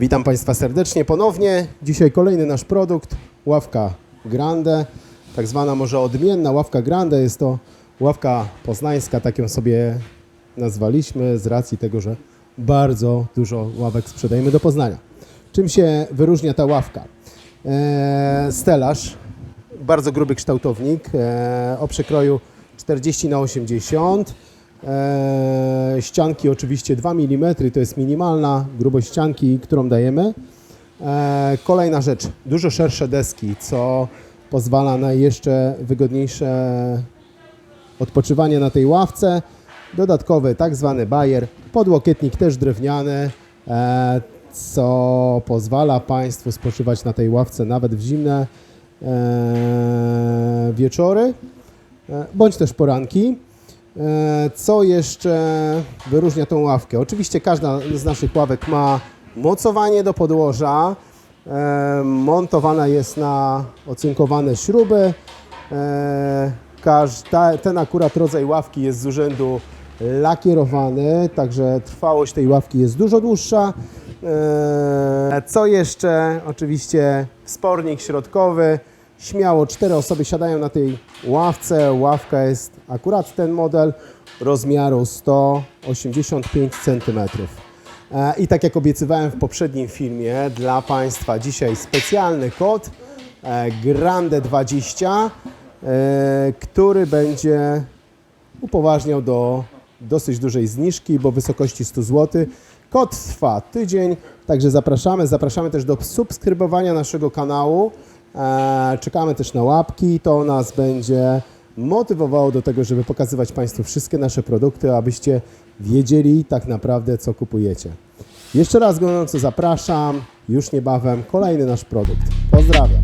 Witam Państwa serdecznie ponownie. Dzisiaj kolejny nasz produkt, ławka Grande, tak zwana może odmienna ławka Grande. Jest to ławka poznańska, tak ją sobie nazwaliśmy z racji tego, że bardzo dużo ławek sprzedajemy do Poznania. Czym się wyróżnia ta ławka? Eee, stelaż, bardzo gruby kształtownik e, o przekroju 40 na 80 E, ścianki oczywiście 2 mm, to jest minimalna grubość ścianki, którą dajemy. E, kolejna rzecz, dużo szersze deski, co pozwala na jeszcze wygodniejsze odpoczywanie na tej ławce. Dodatkowy tak zwany bajer, podłokietnik też drewniany, e, co pozwala Państwu spoczywać na tej ławce nawet w zimne wieczory, bądź też poranki. E, Co jeszcze wyróżnia tą ławkę? Oczywiście każda z naszych ławek ma mocowanie do podłoża. E, Montowana jest na ocynkowane śruby. E, ten akurat rodzaj ławki jest z urzędu lakierowany, także trwałość tej ławki jest dużo dłuższa. Co jeszcze? Oczywiście wspornik środkowy. Śmiało cztery osoby siadają na tej ławce. Ławka jest akurat ten model rozmiaru 185 cm. E, I tak jak obiecywałem w poprzednim filmie, dla Państwa dzisiaj specjalny kod e, Grande20, e, który będzie upoważniał do dosyć dużej zniżki, bo wysokości 100 zł. Kod trwa tydzień, także zapraszamy. Zapraszamy też do subskrybowania naszego kanału. E, Czekamy też na łapki. To nas będzie motywowało do tego, żeby pokazywać Państwu wszystkie nasze produkty, abyście wiedzieli tak naprawdę, co kupujecie. Jeszcze raz gorąco zapraszam. Już niebawem kolejny nasz produkt. Pozdrawiam.